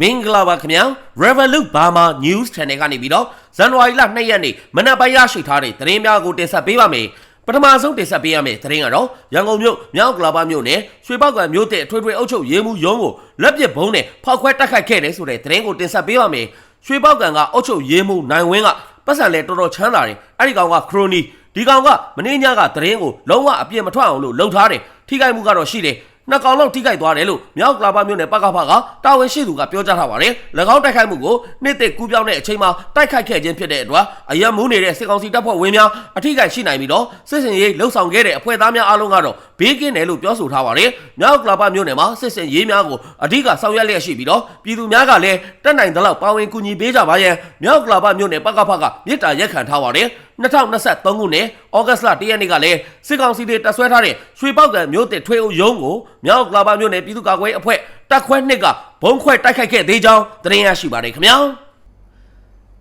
မင်္ဂလာပါခင်ဗျာ Revolut Burma News Channel ကနေပြီးတော့ဇန်နဝါရီလ2ရက်နေ့မနက်ပိုင်းရရှိထားတဲ့သတင်းများကိုတင်ဆက်ပေးပါမယ်ပထမဆုံးတင်ဆက်ပေးရမယ့်သတင်းကတော့ရန်ကုန်မြို့မြောက်ကလာပါမြို့နယ်ရွှေပောက်ကံမြို့တဲ့အထွေထွေအုပ်ချုပ်ရေးမှူးရုံးကိုလက်ပစ်ဘုံနဲ့ဖောက်ခွဲတိုက်ခိုက်ခဲ့တယ်ဆိုတဲ့သတင်းကိုတင်ဆက်ပေးပါမယ်ရွှေပောက်ကံကအုပ်ချုပ်ရေးမှူးနိုင်ဝင်းကပတ်စံလဲတော်တော်ချမ်းသာတယ်အဲ့ဒီကောင်ကခရိုနီဒီကောင်ကမင်းညကသတင်းကိုလုံးဝအပြစ်မထွက်အောင်လို့လှုံထားတယ်ထိခိုက်မှုကတော့ရှိတယ် နှစ်ကောင်လောက်ထိခိုက်သွားတယ်လို့မြောက်ကလာပါမြို့နယ်ပကဖကတာဝန်ရှိသူကပြောကြားထားပါတယ်။၎င်းတိုက်ခိုက်မှုကိုနေ့တစ်ကူးပြောင်းတဲ့အချိန်မှာတိုက်ခိုက်ခဲ့ခြင်းဖြစ်တဲ့အတွက်အယံမူးနေတဲ့စစ်ကောင်စီတပ်ဖွဲ့ဝင်များအထိခိုက်ရှိနိုင်ပြီးတော့စစ်စင်ရေးလှုပ်ဆောင်ခဲ့တဲ့အဖွဲ့သားများအားလုံးကတော့ဘေးကင်းတယ်လို့ပြောဆိုထားပါတယ်။မြောက်ကလာပါမြို့နယ်မှာစစ်စင်ရေးများကိုအဓိကဆောင်ရွက်လျက်ရှိပြီးတော့ပြည်သူများကလည်းတက်နိုင်သလောက်ပါဝင်ကူညီပေးကြပါရန်မြောက်ကလာပါမြို့နယ်ပကဖကမြေတားရက်ခံထားပါတယ်။2023ခုနှစ်ဩဂတ်လ1ရက်နေ့ကလည်းစစ်ကောင်စီတွေတပ်ဆွဲထားတဲ့ရွှေပောက်ကံမြို့တစ်ထွေအုပ်ရုံးကိုမြောက်ကလာပါမြို့နယ်ပြည်သူ့ကာကွယ်ရေးအဖွဲ့တပ်ခွဲနှစ်ကဘုံခွဲတိုက်ခိုက်ခဲ့သေးကြောင်းသတင်းရရှိပါတယ်ခင်ဗျာ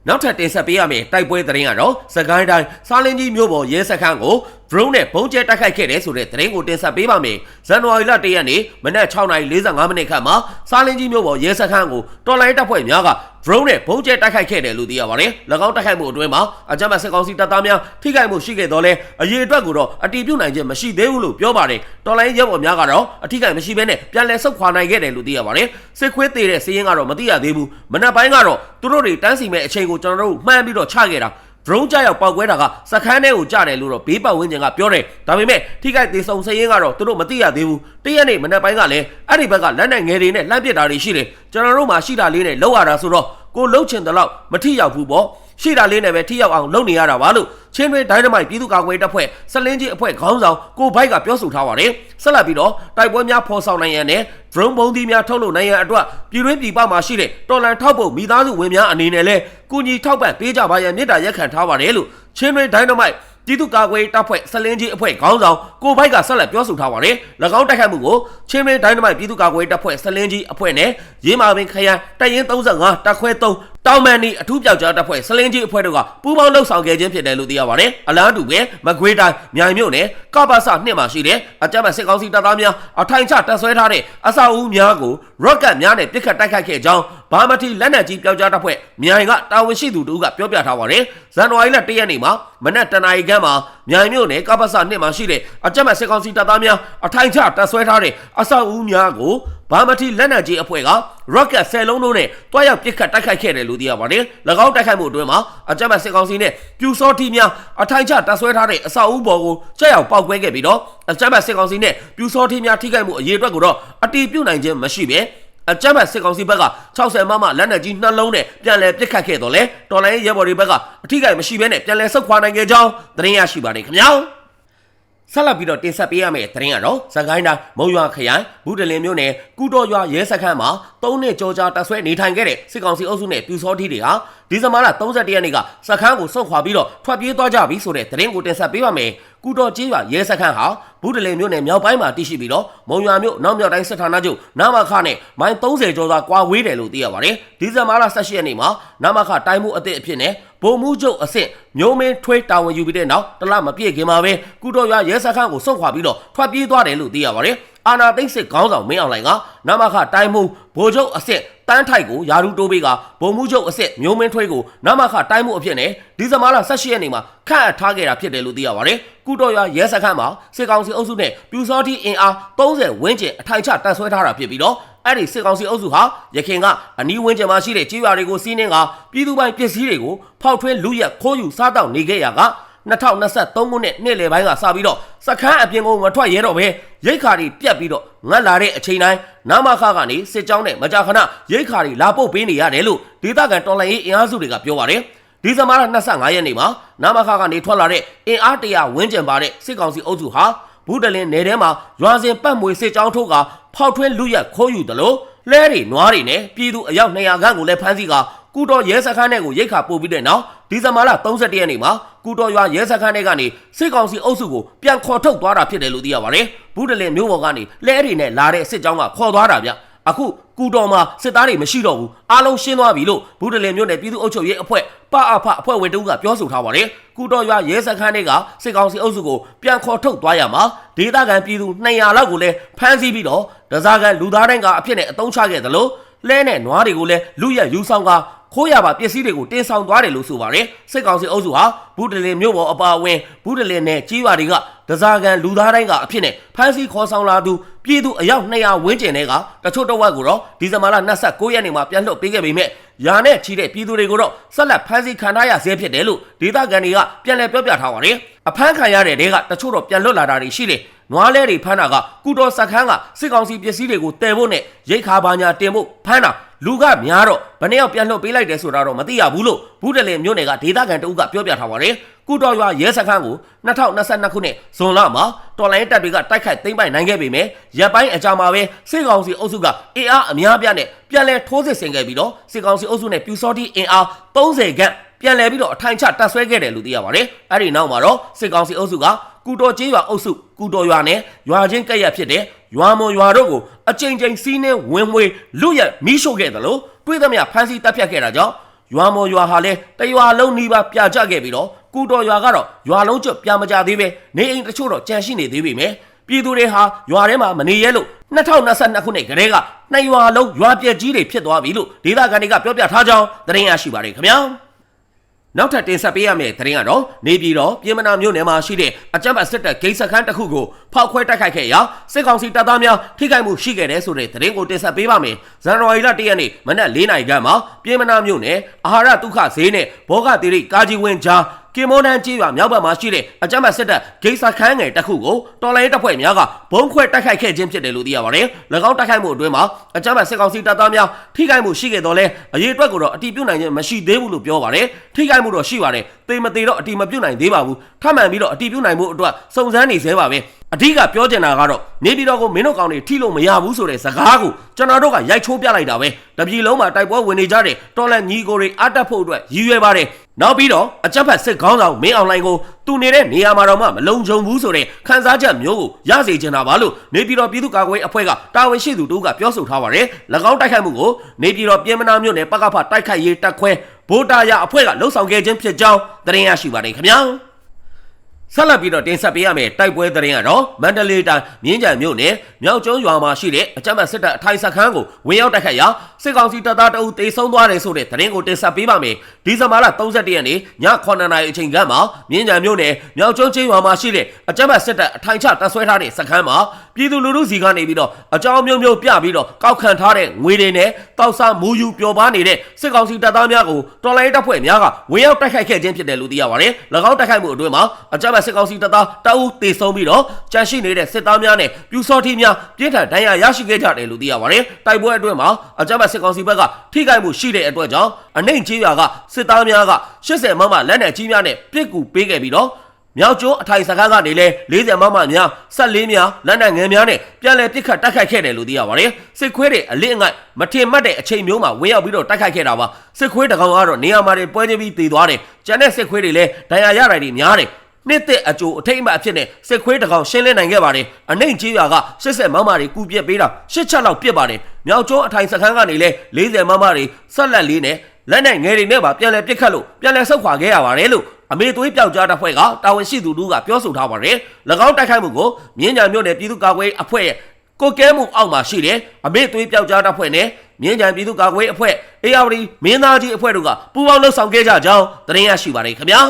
နောက်ထပ်တင်ဆက်ပေးရမယ့်တိုက်ပွဲသတင်းကတော့စကိုင်းတိုင်းစားလင်းကြီးမြို့ပေါ်ရဲစခန်းကို drone နဲ့ဘုံကျဲတိုက်ခိုက်ခဲ့တယ်ဆိုတဲ့သတင်းကိုတင်ဆက်ပေးပါမယ်။ဇန်နဝါရီလ၁ရက်နေ့မနက်6:45မိနစ်ခန့်မှာစားလင်းကြီးမြို့ပေါ်ရဲစခန်းကိုတော်လိုင်းတပ်ဖွဲ့များက drone နဲ့ဘုံကျဲတိုက်ခိုက်ခဲ့တယ်လို့သိရပါတယ်။၎င်းတိုက်ခိုက်မှုအတွင်းမှာအကြမ်းဖက်စစ်ကောင်စီတပ်သားများထိခိုက်မှုရှိခဲ့တော့လဲအရေးအတွက်ကိုတော့အတီးပြုတ်နိုင်ခြင်းမရှိသေးဘူးလို့ပြောပါတယ်။တော်လိုင်းရဲဘော်များကတော့အထိခိုက်မရှိဘဲနဲ့ပြန်လည်ဆုတ်ခွာနိုင်ခဲ့တယ်လို့သိရပါတယ်။စစ်ခွေးသေးတဲ့စီးရင်ကတော့မသိရသေးဘူး။မနက်ပိုင်းကတော့သူတို့တွေတန်းစီမဲ့အချိန်ကိုကျွန်တော်တို့မှန်းပြီးတော့ချခဲ့တာ။ drone ကြောက်ပောက်ကွဲတာကစခန်းထဲကိုကြားတယ်လို့တော့ဘေးပတ်ဝန်းကျင်ကပြောတယ်ဒါပေမဲ့ထိခိုက်သေးဆုံးစရင်ကတော့သူတို့မသိရသေးဘူးတရက်နေ့မနက်ပိုင်းကလည်းအဲ့ဒီဘက်ကလက်နဲ့ငယ်တွေနဲ့လှမ်းပစ်တာတွေရှိတယ်ကျွန်တော်တို့မှရှိတာလေးနဲ့လောက်ရတာဆိုတော့ကိုလှုပ်ချင်တယ်လို့မထိရောက်ဘူးပေါ့ ရှိတာလေးနဲ့ပဲထိရောက်အောင်လုပ်နေရတာပါလို့ချင်းတွင်ဒိုင်းနမိုက်ပြည်သူ့ကာကွယ်တပ်ဖွဲ့စလင်းကြီးအဖွဲ့ခေါင်းဆောင်ကိုဘိုက်ကပြောဆိုထားပါတယ်ဆက်လက်ပြီးတော့တိုက်ပွဲများဖော်ဆောင်နိုင်ရန်နဲ့ drone ဘုံသီးများထုတ်လုပ်နိုင်ရန်အတွက်ပြည်တွင်းပြည်ပမှာရှိတဲ့တော်လန်ထောက်ပုံမိသားစုဝင်များအနေနဲ့လည်းကုညီထောက်ပံ့ပေးကြပါရန်မြစ်တာရက်ခံထားပါတယ်လို့ချင်းတွင်ဒိုင်းနမိုက်ပြည်သူ့ကာကွယ်တပ်ဖွဲ့စလင်းကြီးအဖွဲ့ခေါင်းဆောင်ကိုဘိုက်ကဆက်လက်ပြောဆိုထားပါတယ်။၎င်းတိုက်ခိုက်မှုကိုချင်းမင်းဒိုင်းနမိုက်ပြည်သူ့ကာကွယ်တပ်ဖွဲ့စလင်းကြီးအဖွဲ့နဲ့ရေးမာပင်ခရိုင်တရင်35တပ်ခွဲ3 တောင်မန်နီအထူးပြောက်ကြားတပ်ဖွဲ့စလင်းကြီးအဖွဲ့တို့ကပူးပေါင်းလှုပ်ဆောင်ခဲ့ခြင်းဖြစ်တယ်လို့သိရပါတယ်။အလားတူပဲမကွေးတိုင်းမြိုင်မြို့နယ်ကပ္ပစနှစ်မှာရှိတဲ့အကြမ်းဖက်စစ်ကောင်စီတပ်သားများအထိုင်ချတပ်ဆွဲထားတဲ့အဆောက်အဦများကိုရော့ကတ်များနဲ့ပစ်ခတ်တိုက်ခိုက်ခဲ့ကြောင်းဘာမတီလက်နက်ကြီးပြောက်ကြားတပ်ဖွဲ့မြိုင်ကတာဝန်ရှိသူတို့ကပြောပြထားပါတယ်။ဇန်နဝါရီလ1ရက်နေ့မှာမနက်တနာရီခန့်မှာမြိုင်မြို့နယ်ကပ္ပစနှစ်မှာရှိတဲ့အကြမ်းဖက်စစ်ကောင်စီတပ်သားများအထိုင်ချတပ်ဆွဲထားတဲ့အဆောက်အဦများကို ဘာမတီလက်နက်ကြီးအဖွဲ့က rocket 10လုံးတို့နဲ့တွားရောက်ပစ်ခတ်တိုက်ခိုက်ခဲ့တယ်လို့သိရပါတယ်။၎င်းတိုက်ခိုက်မှုအတွင်းမှာအကြမ်းဖက်စစ်ကောင်စီနဲ့ပြူစောတိများအထိုင်ချတပ်ဆွဲထားတဲ့အဆောက်အဦပေါ်ကိုကြောက်ရောက်ပောက်ကွဲခဲ့ပြီးတော့အကြမ်းဖက်စစ်ကောင်စီနဲ့ပြူစောတိများထိခိုက်မှုအရေးအတွက်ကိုတော့အတီးပြုတ်နိုင်ခြင်းမရှိပဲအကြမ်းဖက်စစ်ကောင်စီဘက်က60မမလက်နက်ကြီးနှလုံးနဲ့ပြန်လည်ပစ်ခတ်ခဲ့တော့လေတော်လိုင်းရဲဘော်တွေဘက်ကအထိကိမ့်မရှိဘဲနဲ့ပြန်လည်ဆုတ်ခွာနိုင်ခဲ့ကြောင်းသတင်းရရှိပါတယ်ခင်ဗျာ ဆက်လက်ပြီးတော့တင်ဆက်ပေးရမယ့်သတင်းကတော့စကိုင်းတိုင်းမုံရွာခရိုင်ဘူးတလင်မြို့နယ်ကုတော်ရွာရဲစခန်းမှာ၃နှစ်ကြောကြာတပ်ဆွဲနေထိုင်ခဲ့တဲ့စစ်ကောင်စီအုပ်စုနဲ့ပြူစောထီတွေဟာ ဒီဇင်ဘာလ31ရက်နေ့ကစခန်းကိုစွန့်ခွာပြီးတော့ထွက်ပြေးသွားကြပြီဆိုတဲ့သတင်းကိုတင်ဆက်ပေးပါမယ်။ကုတော်ကျေးရွာရဲစခန်းဟာဘူးတလင်မြို့နယ်မြောက်ပိုင်းမှာတည်ရှိပြီးတော့မုံရွာမြို့နောက်မြောက်တိုင်းစစ်ဌာနချုပ်နာမခနဲ့မိုင်30ကျော်သာကွာဝေးတယ်လို့သိရပါတယ်။ဒီဇင်ဘာလ18ရက်နေ့မှာနာမခတိုင်းမှုအသစ်အဖြစ်နဲ့ဗိုလ်မှူးချုပ်အဆင့်မျိုးမင်းထွေးတာဝန်ယူပြီးတဲ့နောက်တလမပြည့်ခင်မှာပဲကုတော်ရွာရဲစခန်းကိုစွန့်ခွာပြီးတော့ထွက်ပြေးသွားတယ်လို့သိရပါတယ်။အာနာသိမ့်စစ်ခေါင်းဆောင်မင်းအောင်လှိုင်ကနမခတိုင်းမှုဗိုလ်ချုပ်အစ်စ်တန်းထိုက်ကိုယာရုတိုးပေးကဗိုလ်မှူးချုပ်အစ်စ်မျိုးမင်းထွေးကိုနမခတိုင်းမှုအဖြစ်နဲ့ဒီဇင်ဘာလ18ရက်နေ့မှာခန့်အပ်ထားခဲ့တာဖြစ်တယ်လို့သိရပါတယ်။ကုတော်ရွာရဲစခန်းမှာစစ်ကောင်စီအုပ်စုနဲ့ပြူစောတိအင်အား30ဝန်းကျင်အထိုင်ချတပ်ဆွဲထားတာဖြစ်ပြီးတော့အဲ့ဒီစစ်ကောင်စီအုပ်စုဟာရခင်ကအနီးဝန်းကျင်မှာရှိတဲ့ကြေးရွာတွေကိုစီးနှင်းကပြည်သူပိုင်ပစ္စည်းတွေကိုဖောက်ထွင်းလူရက်ခိုးယူစားတောက်နေခဲ့ရက 2023ခုနှစ်နှစ်လယ်ပိုင်းကစပြီးတော့စခန်းအပြင်ကိုမထွက်ရဲတော့ပဲရိတ်ခါတွေပြက်ပြီးတော့ငတ်လာတဲ့အချိန်တိုင်းနာမခကနေစစ်ကြောင်းနဲ့မကြာခဏရိတ်ခါတွေလာပုတ်ပေးနေရတယ်လို့ဒေသခံတော်လှန်ရေးအင်အားစုတွေကပြောပါတယ်ဒီဇင်ဘာလ25ရက်နေ့မှာနာမခကနေထွက်လာတဲ့အင်အားတရာဝန်းကျင်ပါတဲ့စစ်ကောင်စီအုပ်စုဟာဘူးတလင်းနယ်ထဲမှာရွာစဉ်ပတ်မွေစစ်ကြောင်းထုတ်ကဖောက်ထွင်းလူရက်ခိုးယူတယ်လို့လဲတွေနွားတွေနဲ့ပြည်သူအယောက်200ခန့်ကိုလည်းဖမ်းဆီးကကုတော်ရဲစခန်းထဲကိုရိတ်ခါပို့ပြီးတဲ့နောက်ဒီဇင်ဘာလ31ရက်နေ့မှာ ကုတော်ရွာရဲစခန်းထဲကနေစစ်ကောင်စီအုပ်စုကိုပြန်ခေါ်ထုတ်သွားတာဖြစ်တယ်လို့သိရပါတယ်။ဘူးတလင်မျိုးပေါ်ကနေလဲတွေနဲ့လာတဲ့စစ်ကြောင်းကခေါ်သွားတာဗျ။အခုကုတော်မှာစစ်သားတွေမရှိတော့ဘူးအားလုံးရှင်းသွားပြီလို့ဘူးတလင်မျိုးနဲ့ပြည်သူ့အုပ်ချုပ်ရေးအဖွဲ့ပအဖအဖွဲ့ဝင်တို့ကပြောဆိုထားပါတယ်။ကုတော်ရွာရဲစခန်းတွေကစစ်ကောင်စီအုပ်စုကိုပြန်ခေါ်ထုတ်သွားရမှာဒေသခံပြည်သူ200လောက်ကိုလည်းဖမ်းဆီးပြီးတော့ဒဇာကန်လူသားတိုင်းကအဖြစ်နဲ့အတုံးချခဲ့သလိုလဲနဲ့နွားတွေကိုလည်းလူရက်ယူဆောင်က ခိုးရပါပစ္စည်းတွေကိုတင်ဆောင်သွားတယ်လို့ဆိုပါတယ်စစ်ကောင်စီအုပ်စုဟာဘူးတလင်မြို့ပေါ်အပါအဝင်ဘူးတလင်နဲ့ကြီးရွာတွေကဒဇာကန်လူသားတိုင်းကအဖြစ်နဲ့ဖမ်းဆီးခေါ်ဆောင်လာသူပြည်သူအယောက်200ဝန်းကျင်တွေကတချို့တော့ဝက်ကိုတော့ဒီဇင်ဘာလ29ရက်နေ့မှာပြန်လွှတ်ပေးခဲ့ပေမဲ့ယာနဲ့ချီတဲ့ပြည်သူတွေကိုတော့ဆက်လက်ဖမ်းဆီးခံထားရဆဲဖြစ်တယ်လို့ဒေသခံတွေကပြန်လည်ပြောပြထားပါတယ်အဖမ်းခံရတဲ့တွေကတချို့တော့ပြန်လွတ်လာတာတွေရှိတယ် နွားလဲတွေဖမ်းတာကကုတော်စခန်းကစစ်ကောင်စီပစ္စည်းတွေကိုတည်ဖို့နဲ့ရိတ်ခါပါညာတင်ဖို့ဖမ်းတာလူကများတော့ဘယ်နှစ်ယောက်ပြန်လွှတ်ပေးလိုက်တယ်ဆိုတာတော့မသိရဘူးလို့ဘူးတလင်မြို့နယ်ကဒေသခံတအုပ်ကပြောပြထားပါတယ်ကုတော်ရွာရဲစခန်းကို2022ခုနှစ်ဇွန်လမှာတော်လိုင်းတပ်တွေကတိုက်ခိုက်သိမ်းပိုက်နိုင်ခဲ့ပေမဲ့ရပ်ပိုင်းအကြာမှာပဲစစ်ကောင်စီအုပ်စုကအင်အားအများပြားနဲ့ပြန်လည်ထိုးစစ်ဆင်ခဲ့ပြီးတော့စစ်ကောင်စီအုပ်စုနဲ့ပြူစောတိအင်အား30ခန့် ပြန်လည်ပြီးတော့အထိုင်ချတပ်ဆွဲခဲ့တယ်လို့သိရပါတယ်အဲ့ဒီနောက်မှာတော့စစ်ကောင်စီအုပ်စုကကုတော်ကျေးရွာအုပ်စုကုတော်ရွာနဲ့ရွာချင်းကပ်ရက်ဖြစ်တဲ့ရွာမွန်ရွာတို့ကိုအကြိမ်ကြိမ်စီးနှင်းဝင်မွေလူရက်မီးရှို့ခဲ့တယ်လို့တွေးသမျှဖမ်းဆီးတပ်ဖြတ်ခဲ့တာကြောင့်ရွာမော်ရွာဟာလည်းတရွာလုံးနီးပါးပြာကျခဲ့ပြီးတော့ကုတော်ရွာကတော့ရွာလုံးကျွတ်ပြာမကြသေးပဲနေအိမ်တချို့တော့ကြန့်ရှိနေသေးပေမဲ့ပြည်သူတွေဟာရွာထဲမှာမနေရဲလို့2022ခုနှစ်ကတည်းကနှစ်ရွာလုံးရွာပြက်ကြီးတွေဖြစ်သွားပြီလို့ဒေသခံတွေကပြောပြထားကြောင်းသတင်းရရှိပါတယ်ခင်ဗျာ နောက်ထပ်တင်ဆက်ပေးရမယ့်သတင်းကတော့နေပြည်တော်ပြည်မနာမြို့နယ်မှာရှိတဲ့အကြမ်းဖက်စစ်တပ်ဂိတ်စခန်းတစ်ခုကိုဖောက်ခွဲတိုက်ခိုက်ခဲ့ရာစစ်ကောင်စီတပ်သားများထိခိုက်မှုရှိခဲ့တဲ့ဆိုတဲ့သတင်းကိုတင်ဆက်ပေးပါမယ်။ဇန်နဝါရီလ၁ရက်နေ့မနက်၄နာရီခန့်မှာပြည်မနာမြို့နယ်အာဟာရဒုက္ခဈေးနဲ့ဘောဂတိရိကာကြီးဝင်းကြား ကင်မောနန်ကြီးရွာမြောက်ဘက်မှာရှိတဲ့အကြမ်းဖက်စစ်တပ်ဂိတ်စခန်းငယ်တစ်ခုကိုတော်လိုင်းတပ်ဖွဲ့များကဘုံခွဲတိုက်ခိုက်ခဲ့ခြင်းဖြစ်တယ်လို့သိရပါတယ်။၎င်းတိုက်ခိုက်မှုအတွင်းမှာအကြမ်းဖက်စစ်ကောင်စီတပ်သားများထိခိုက်မှုရှိခဲ့တော့လဲအရေးအတွက်ကိုတော့အတိပြုနိုင်ခြင်းမရှိသေးဘူးလို့ပြောပါတယ်။ထိခိုက်မှုတော့ရှိပါတယ်။သေမသေးတော့အတိမပြုနိုင်သေးပါဘူး။ထပ်မံပြီးတော့အတိပြုနိုင်မှုအတွက်စုံစမ်းနေသေးပါပဲ။အဓိကပြောချင်တာကတော့နေပြည်တော်ကိုမင်းတို့ကောင်တွေထိလို့မရဘူးဆိုတဲ့စကားကိုကျွန်တော်တို့ကရိုက်ချိုးပြလိုက်တာပဲ။တပြည်လုံးမှာတိုက်ပွဲဝင်နေကြတဲ့တော်လန်ညီကိုတွေအတက်ဖို့အတွက်ရည်ရွယ်ပါတယ်။ နောက်ပြီးတော့အကြက်ဖက်စစ်ခေါင်းဆောင်မင်းအောင်လှိုင်ကိုသူနေတဲ့နေရာမှာတော့မှမလုံခြုံဘူးဆိုတဲ့ခန်းစားချက်မျိုးကိုရစေချင်တာပါလို့နေပြည်တော်ပြည်သူ့ကာကွယ်ရေးအဖွဲ့ကတာဝန်ရှိသူတို့ကပြောဆိုထားပါတယ်။၎င်းတိုက်ခိုက်မှုကိုနေပြည်တော်ပြည်မနာမြို့နယ်ပကဖတိုက်ခိုက်ရေးတပ်ခွဲဗိုလ်တာရအဖွဲ့ကလှုပ်ဆောင်ခဲ့ခြင်းဖြစ်ကြောင်းသတင်းရရှိပါတယ်ခင်ဗျာ။ ဆက်လက်ပြီးတော့တင်ဆက်ပေးရမယ့်တိုက်ပွဲသတင်းကတော့မန္တလေးတိုင်းမြင်းကြံမြို့နယ်မြောက်ကျွန်းရွာမှာရှိတဲ့အကြမ်းဖက်စစ်တပ်အထိုင်စခန်းကိုဝင်ရောက်တိုက်ခိုက်ရာစစ်ကောင်စီတပ်သားတအုပ်တေဆုံးသွားတယ်ဆိုတဲ့သတင်းကိုတင်ဆက်ပေးပါမယ်။ဒီဇင်ဘာလ31ရက်နေ့ည9:00နာရီအချိန်ခန့်မှာမြင်းကြံမြို့နယ်မြောက်ကျွန်းချင်းရွာမှာရှိတဲ့အကြမ်းဖက်စစ်တပ်အထိုင်ချတပ်ဆွဲထားတဲ့စခန်းမှာပြည်သူလူထုစီကနေပြီးတော့အကြောင်းမျိုးမျိုးပြပြီးတော့ကောက်ခံထားတဲ့ငွေတွေနဲ့တောက်စားမူယူပျော်ပါနေတဲ့စစ်ကောင်စီတပ်သားများကိုတော်လိုင်းတပ်ဖွဲ့များကဝင်ရောက်တိုက်ခိုက်ခဲ့ခြင်းဖြစ်တယ်လို့သိရပါတယ်။၎င်းတိုက်ခိုက်မှုအတွင်းမှာအကြမ်းဖက်စစ်ကောင်စီတပ်သားတအုပ်တေဆုံးပြီးတော့ကြန့်ရှိနေတဲ့စစ်သားများနဲ့ပြူစောတိများပြင်းထန်ဒဏ်ရာရရှိခဲ့ကြတယ်လို့သိရပါတယ်။တိုက်ပွဲအတွင်းမှာအကြမ်းဖက်စစ်ကောင်စီဘက်ကထိခိုက်မှုရှိတဲ့အတွက်ကြောင့်အနှိမ်ကြီးရွာကစစ်သားများက80မမလက်နက်ကြီးများနဲ့ပစ်ကူပေးခဲ့ပြီးတော့မြောက်ကျိုးအထိုင်စကားကနေလဲ40မမများ14များလက်နက်ငယ်များနဲ့ပြန်လည်ပစ်ခတ်တိုက်ခိုက်ခဲ့တယ်လို့သိရပါတယ်စစ်ခွေးတွေအလစ်အငိုက်မထင်မှတ်တဲ့အချိန်မျိုးမှာဝင်ရောက်ပြီးတော့တိုက်ခိုက်ခဲ့တာပါစစ်ခွေးတကောင်ကတော့နေရာမှာတွေပွဲချင်းပြီးတည်သွားတယ်ကျန်တဲ့စစ်ခွေးတွေလည်းဒဏ်ရာရတာတွေများတယ် နှစ်သက်အကျိုးအထိတ်အမှတ်အဖြစ်နဲ့စစ်ခွေးတကောင်ရှင်းလင်းနိုင်ခဲ့ပါတယ်အနှိမ်ကြီးရွာက80မမတွေကူပြက်ပေးတာရှစ်ချက်လောက်ပြစ်ပါတယ်မြောက်ကျိုးအထိုင်စခန်းကနေလဲ40မမတွေဆက်လက်လေးနဲ့လက်နဲ့ငယ်တွေနဲ့ပါပြန်လဲပစ်ခတ်လို့ပြန်လဲဆုတ်ခွာခဲ့ရပါတယ်လို့အမေသွေးပြောက်ကြားတပ်ဖွဲ့ကတာဝန်ရှိသူတို့ကပြောဆိုထားပါတယ်၎င်းတိုက်ခိုက်မှုကိုမြင်းညာမြို့နယ်ပြည်သူ့ကာကွယ်အဖွဲ့ရဲ့ကိုကဲမှုအောက်မှာရှိတယ်အမေသွေးပြောက်ကြားတပ်ဖွဲ့နဲ့မြင်းကြံပြည်သူ့ကာကွယ်အဖွဲ့အေယာဝတီမင်းသားကြီးအဖွဲ့တို့ကပူးပေါင်းလှုပ်ဆောင်ခဲ့ကြကြောင်းသတင်းရရှိပါတယ်ခင်ဗျာ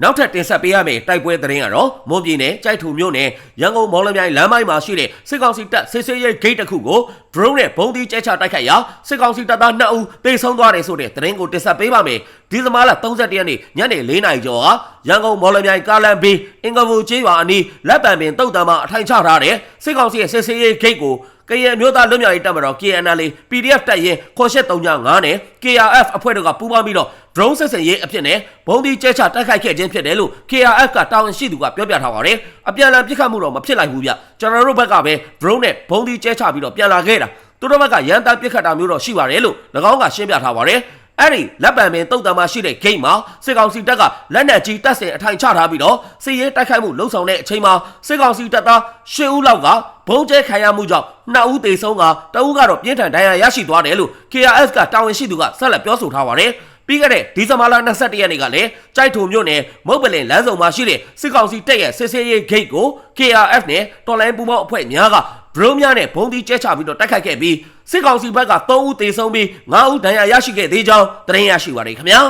နောက်ထပ်တင်ဆက်ပေးရမယ့်တိုက်ပွဲသတင်းကတော့မွန်ပြည်နယ်ကြိုက်ထူမြို့နယ်ရန်ကုန်မော်လမြိုင်လမ်းမိုက်မှာရှိတဲ့စစ်ကောင်စီတပ်စစ်ဆေးရေးဂိတ်တစ်ခုကို drone နဲ့ဘုံဒီကျဲချတိုက်ခိုက်ရာစစ်ကောင်စီတပ်သား2ဦးသေဆုံးသွားတယ်ဆိုတဲ့သတင်းကိုတင်ဆက်ပေးပါမယ်။ဒီဇင်ဘာလ31ရက်နေ့ညနေ4နာရီကျော်ဟာရန်ကုန်မော်လမြိုင်ကားလန်ဘေးအင်္ဂဘူကျေးရွာအနီးလက်ပံပင်တုတ်တံမှာအထိုင်ချထားတဲ့စစ်ကောင်စီရဲ့စစ်ဆေးရေးဂိတ်ကို ကရင်မျိုးသားလွတ်မြောက်ရေးတပ်မတော် KNL PDF တပ်ရင်ခေါ်ရှက်395နဲ့ KRF အဖွဲ့တို့ကပူးပေါင်းပြီးတော့ drone ဆက်ဆံရေးအဖြစ်နဲ့ဘုံဒီကျဲချတိုက်ခိုက်ခဲ့ခြင်းဖြစ်တယ်လို့ KRF ကတာဝန်ရှိသူကပြောပြထားပါတယ်။အပြန်အလှန်ပစ်ခတ်မှုတော့မဖြစ်လိုက်ဘူးဗျ။ကျွန်တော်တို့ဘက်ကပဲ drone နဲ့ဘုံဒီကျဲချပြီးတော့ပြန်လာခဲ့တာ။သူတို့ဘက်ကရန်တမ်းပစ်ခတ်တာမျိုးတော့ရှိပါတယ်လို့၎င်းကရှင်းပြထားပါတယ်။ အဲ့ဒီလက်ပံပင်တုတ်တံမှာရှိတဲ့ဂိမ်းမှာစစ်ကောင်စီတပ်ကလက်နက်ကြီးတပ်ဆင်အထိုင်ချထားပြီးတော့စစ်ရေးတိုက်ခိုက်မှုလှုံ့ဆော်တဲ့အချိန်မှာစစ်ကောင်စီတပ်သား၈ဦးလောက်ကဘုံကျဲခံရမှုကြောင့်နှစ်ဦးသေဆုံးကတဦးကတော့ပြင်းထန်ဒဏ်ရာရရှိသွားတယ်လို့ KRS ကတာဝန်ရှိသူကဆက်လက်ပြောဆိုထားပါတယ်။ပြီးခဲ့တဲ့ဒီဇင်ဘာလ22ရက်နေ့ကလည်းကြိုက်ထုံမြို့နယ်မုတ်ပလင်လမ်းဆောင်မှာရှိတဲ့စစ်ကောင်စီတပ်ရဲ့စစ်ဆေးရေးဂိတ်ကို KRF နဲ့တော်လိုင်းပူမောက်အဖွဲ့များက ဒရုန်းများနဲ့ဘုံဒီကျဲချပြီးတော့တိုက်ခိုက်ခဲ့ပြီးစစ်ကောင်စီဘက်က3ဦးသေဆုံးပြီး9ဦးဒဏ်ရာရရှိခဲ့သေးကြောင်းသတင်းရရှိပါတယ်ခင်ဗျာ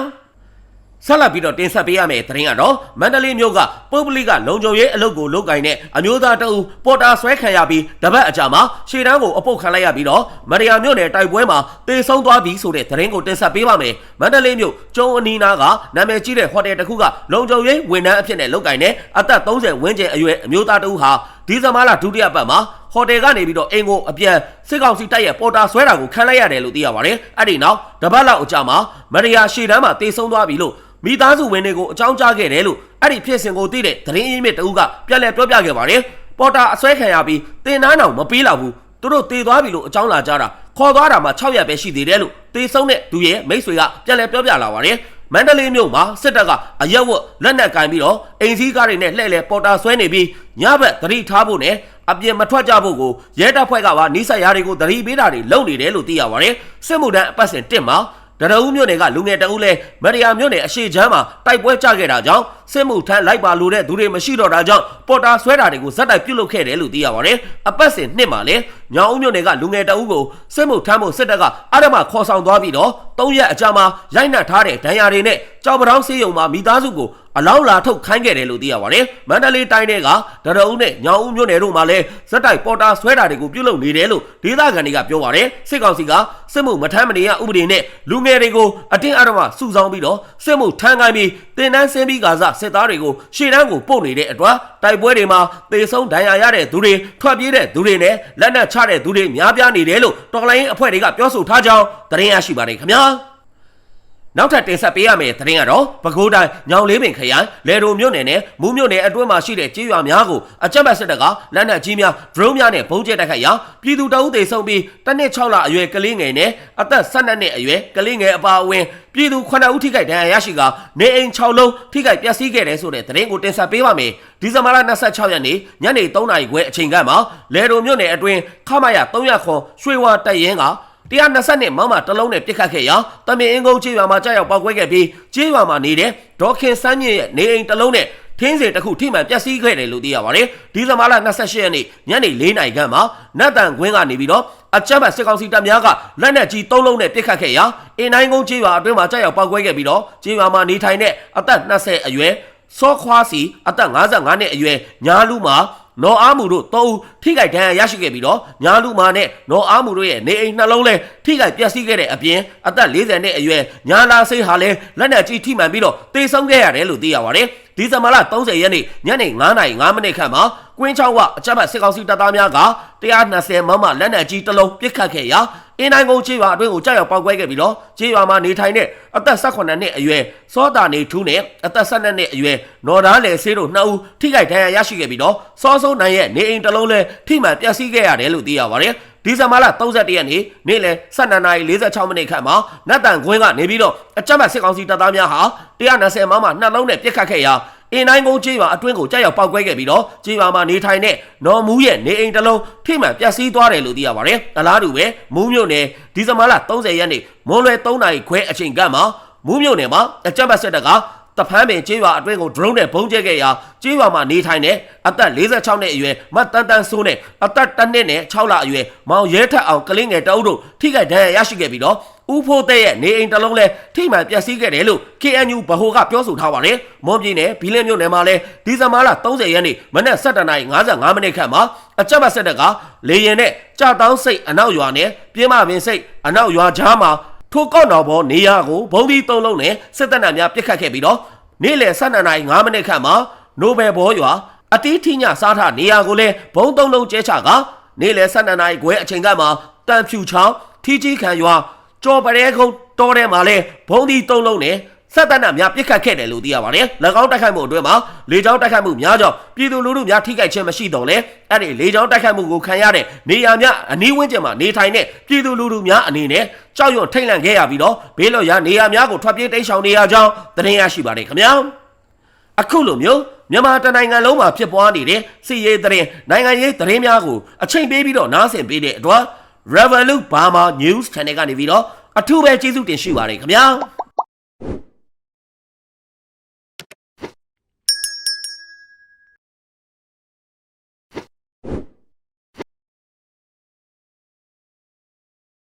ဆက်လက်ပြီးတော့တင်ဆက်ပေးရမယ့်သတင်းကတော့မန္တလေးမြို့ကပုပ်ပလိကလုံခြုံရေးအလုပ်ကိုလုပ်ကိုင်တဲ့အမျိုးသားတအူပေါ်တာဆွဲခံရပြီးတပတ်အကြာမှာရှေ့တန်းကိုအပုတ်ခံလိုက်ရပြီးတော့မရယာမြို့နယ်တိုက်ပွဲမှာတေဆုံးသွားပြီဆိုတဲ့သတင်းကိုတင်ဆက်ပေးပါမယ်မန္တလေးမြို့ကျုံအနီးနားကနာမည်ကြီးတဲ့ဟိုတယ်တစ်ခုကလုံခြုံရေးဝန်ထမ်းအဖြစ်နဲ့လုပ်ကိုင်တဲ့အသက်30ဝန်းကျင်အရွယ်အမျိုးသားတအူဟာဒီဇင်ဘာလဒုတိယပတ်မှာ ဟိုတယ်ကနေပြီးတော့အင်ကိုအပြန်စစ်ကောင်စီတပ်ရဲ့ပေါ်တာဆွဲတာကိုခံလိုက်ရတယ်လို့သိရပါတယ်အဲ့ဒီနောက်တပတ်လောက်အကြာမှာမရယာရှေ့တန်းမှာတေဆုံးသွားပြီလို့မိသားစုဝင်တွေကိုအကြောင်းကြားခဲ့တယ်လို့အဲ့ဒီဖြစ်စဉ်ကိုသိတဲ့သတင်းရင်းမြစ်တဦးကပြက်လက်ပြောပြခဲ့ပါတယ်။ပေါ်တာအစွဲခံရပြီးတင်နန်းအောင်မပေးလောက်ဘူး။သူတို့တေသွားပြီလို့အကြောင်းလာကြတာခေါ်သွားတာမှ6ရက်ပဲရှိသေးတယ်လို့တေဆုံးတဲ့သူရဲ့မိတ်ဆွေကပြက်လက်ပြောပြလာပါတယ်။ မန္တလေးမြို့မှာစစ်တပ်ကအရက်ဝတ်လက်နက်ကင်ပြီးတော့အိမ်စည်းကားတွေနဲ့လှည့်လည်ပေါ်တာဆွဲနေပြီးညဘက်သတိထားဖို့နဲ့အပြင်မထွက်ကြဖို့ကိုရဲတပ်ဖွဲ့ကပါနီးစပ်ရာတွေကိုသတိပေးတာတွေလုပ်နေတယ်လို့သိရပါတယ်။စစ်မှုထမ်းအပတ်စဉ်1မှာတရအူးမြို့နယ်ကလူငယ်တအူးလဲမရယာမြို့နယ်အရှိချမ်းမှာတိုက်ပွဲကြခဲ့တာကြောင့်စစ်မှုထမ်းလိုက်ပါလို့တဲ့သူတွေမရှိတော့တာကြောင့်ပေါ်တာဆွဲတာတွေကိုဇက်တိုက်ပြုတ်လုခဲ့တယ်လို့သိရပါတယ်။အပတ်စဉ်နှစ်မှာလဲ ညောင်ဦးမြို့နယ်ကလူငယ်တအူးကိုစစ်မှုထမ်းဖို့စစ်တပ်ကအရမခေါ်ဆောင်သွားပြီးတော့၃ရက်အကြာမှာရိုက်နှက်ထားတဲ့ဒဏ်ရာတွေနဲ့ကြောက်ပတောင်းစေးရုံမှာမိသားစုကိုအလောင်းလာထုတ်ခိုင်းခဲ့တယ်လို့သိရပါတယ်။မန္တလေးတိုင်းတွေကဒရအူးနဲ့ညောင်ဦးမြို့နယ်တို့မှာလဲဇက်တိုက်ပေါ်တာဆွဲတာတွေကိုပြုတ်လုနေတယ်လို့ဒေသခံတွေကပြောပါတယ်။စစ်ကောင်စီကစစ်မှုမထမ်းမနေရဥပဒေနဲ့လူငယ်တွေကိုအတင်းအဓမ္မစုဆောင်းပြီးတော့စစ်မှုထမ်းခိုင်းပြီးတင်နန်းဆင်းပြီးကစားစစ်သားတွေကိုရှေ့တန်းကိုပို့နေတဲ့အတွက်တိုက်ပွဲတွေမှာတေဆုံးဒဏ်ရာရတဲ့သူတွေထွက်ပြေးတဲ့သူတွေနဲ့လက်နက်ချတဲ့သူတွေများပြားနေတယ်လို့တော်လိုင်းအဖွဲ့တွေကပြောဆိုထားကြောင်းသတင်းရရှိပါတယ်ခင်ဗျာ။ နောက်ထပ်တင်ဆက်ပေးရမယ့်သတင်းကတော့ပဲခူးတိုင်းညောင်လေးပင်ခရိုင်လေတုံမြို့နယ်နဲ့မူးမြို့နယ်အတွင်းမှာရှိတဲ့ကြေးရွာများကိုအကြမ်းဖက်စစ်တပ်ကလက်နက်ကြီးများဒရုန်းများနဲ့ဘုံကျဲတိုက်ခိုက်ရာပြည်သူတအုပ်တွေဆုံးပြီးတစ်နှစ်6လအရွယ်ကလေးငယ်နဲ့အသက်12နှစ်အရွယ်ကလေးငယ်အပါအဝင်ပြည်သူ9ဦးထိခိုက်ဒဏ်ရာရရှိကနေအိမ်6လုံးထိခိုက်ပျက်စီးခဲ့တယ်ဆိုတဲ့သတင်းကိုတင်ဆက်ပေးပါမယ်ဒီဇင်ဘာလ26ရက်နေ့ညနေ3နာရီခွဲအချိန်ကမှလေတုံမြို့နယ်အတွင်းခမရ300ခွန်ရွှေဝါတိုက်ရင်က 120နှစ်မောင်းမှာတလုံးနဲ့ပြစ်ခတ်ခဲ့ရာတမင်အင်းကုန်းချေးရွာမှာကြောက်ရောက်ပောက်ကွဲခဲ့ပြီးချေးရွာမှာနေတဲ့ဒေါက်ခင်စန်းမြင့်ရဲ့နေအိမ်တလုံးနဲ့ထင်းစေတစ်ခုထိမှန်ပျက်စီးခဲ့တယ်လို့သိရပါတယ်။ဒီဇင်ဘာလ28ရက်နေ့ညနေ4နာရီခန့်မှာနတ်တန်ကွင်းကနေပြီးတော့အကြမ်းဖက်စစ်ကောင်စီတပ်များကလက်နက်ကြီး၃လုံးနဲ့ပစ်ခတ်ခဲ့ရာအင်းနိုင်ကုန်းချေးရွာအတွင်းမှာကြောက်ရောက်ပောက်ကွဲခဲ့ပြီးတော့ချေးရွာမှာနေထိုင်တဲ့အသက်20အရွယ်စောခွားစီအသက်55နှစ်အရွယ်ညာလူမှာနော်အားမူတို့သုံးဦး ထိခိုက်ဒဏ်ရာရရှိခဲ့ပြီးတော့ညာလူမာနဲ့နော်အားမူတို့ရဲ့နေအိမ်နှလုံးလဲထိခိုက်ပျက်စီးခဲ့တဲ့အပြင်အသက်40နှစ်အရွယ်ညာလာစိတ်ဟာလဲလက်နက်ကြီးထိမှန်ပြီးတော့တေဆုံးခဲ့ရတယ်လို့သိရပါတယ်ဒီဇင်ဘာလ30ရက်နေ့ညနေ9:05မိနစ်ခန့်မှာကွင်းချောင်းကအကြမ်းဖက်စစ်ကောင်စီတပ်သားများက120မမလက်နက်ကြီးတစ်လုံးပစ်ခတ်ခဲ့ရာအင်းတိုင်းကုန်းချေးရွာအတွင်းကိုကြောက်ရောက်ပောက်ကွဲခဲ့ပြီးတော့ချေးရွာမှာနေထိုင်တဲ့အသက်18နှစ်အရွယ်စောတာနေထူးနဲ့အသက်12နှစ်အရွယ်နော်ဒါလေဆေးတို့နှစ်ဦးထိခိုက်ဒဏ်ရာရရှိခဲ့ပြီးတော့စောဆုံးနိုင်ရဲ့နေအိမ်တစ်လုံးလဲထိမှန်ပျက်စီးခဲ့ရတယ်လို့သိရပါတယ်ဒီဇင်ဘာလ31ရက်နေ့နေ့လယ်12:46မိနစ်ခန့်မှာနတ်တန်ခွင်းကနေပြီးတော့အကြမ်းဖက်စစ်ကောင်စီတပ်သားများဟာ120မမနှလုံးနဲ့ပစ်ခတ်ခဲ့ရာအင်းတိုင်းကုန်းကျေးရွာအတွင်းကိုကြောက်ရောက်ပောက်ကွဲခဲ့ပြီးတော့ကျေးရွာမှာနေထိုင်တဲ့နော်မူးရဲ့နေအိမ်တစ်လုံးထိမှန်ပျက်စီးသွားတယ်လို့သိရပါတယ်။အလားတူပဲမူးမြို့နယ်ဒီဇင်ဘာလ30ရက်နေ့မွန်းလွဲ3နာရီခွဲအချိန်ကမှမူးမြို့နယ်မှာအကြမ်းဖက်စစ်တပ်က တဖန်းပင်ကျေးရွာအတွင်းကို drone နဲ့ပုံကျဲခဲ့ရာကျေးရွာမှာနေထိုင်တဲ့အသက်46နှစ်အရွယ်မတ်တန်တန်ဆိုးနဲ့အသက်1နှစ်နဲ့6လအရွယ်မောင်ရဲထက်အောင်ကလေးငယ်တအုပ်တို့ထိခိုက်ဒဏ်ရာရရှိခဲ့ပြီးတော့ဦးဖိုးတဲ့ရဲ့နေအိမ်တစ်လုံးလဲထိမှန်ပျက်စီးခဲ့တယ်လို့ KNU ဗဟိုကပြောဆိုထားပါတယ်။မွန်ပြည်နယ်ဘီလင်းမြို့နယ်မှာလဲဒီဇင်ဘာလ30ရက်နေ့မနက်7:55မိနစ်ခန့်မှာအကြမ်းဖက်စစ်တပ်ကလေရင်နဲ့ကြာတောင်းစိတ်အနောက်ရွာနဲ့ပြင်းမပင်စိတ်အနောက်ရွာကြားမှာ ထိုကောက်တော်ဘောနေရာကိုဘုံဒီသုံးလုံးနဲ့စစ်တပ်များပစ်ခတ်ခဲ့ပြီးတော့နေ့လယ်12:05မိနစ်ခန့်မှာနိုဘယ်ဘောရွာအတီးထီညစားထားနေရာကိုလဲဘုံသုံးလုံးကျဲချကနေ့လယ်12:00ခွဲအချိန်ကမှတန်ဖြူချောင်းထီကြီးခံရွာကြော်ပရဲခုံတော်ထဲမှာလဲဘုံဒီသုံးလုံးနဲ့ ဆက်တနများပြစ်ခတ်ခဲ့တယ်လို့သိရပါတယ်။၎င်းတိုက်ခိုက်မှုအတွင်းမှာလေကြောင်းတိုက်ခိုက်မှုများကြောင့်ပြည်သူလူထုများထိခိုက်ခြင်းမရှိတော့လဲအဲ့ဒီလေကြောင်းတိုက်ခိုက်မှုကိုခံရတဲ့နေရာများအနီးဝန်းကျင်မှာနေထိုင်တဲ့ပြည်သူလူထုများအနေနဲ့ကြောက်ရွံ့ထိတ်လန့်ခဲ့ရပြီးတော့ဘေးလွတ်ရာနေရာများကိုထွက်ပြေးတိမ်းရှောင်နေရကြောင်းသတင်းရရှိပါတယ်ခင်ဗျာ။အခုလိုမျိုးမြန်မာတနိုင်ငံလုံးမှာဖြစ်ပွားနေတဲ့စီရေးသတင်းနိုင်ငံရေးသတင်းများကိုအချိန်ပေးပြီးတော့နားဆင်ပေးတဲ့အတွက် Revolut Burma News Channel ကနေပြီးတော့အထူးပဲကျေးဇူးတင်ရှိပါတယ်ခင်ဗျာ။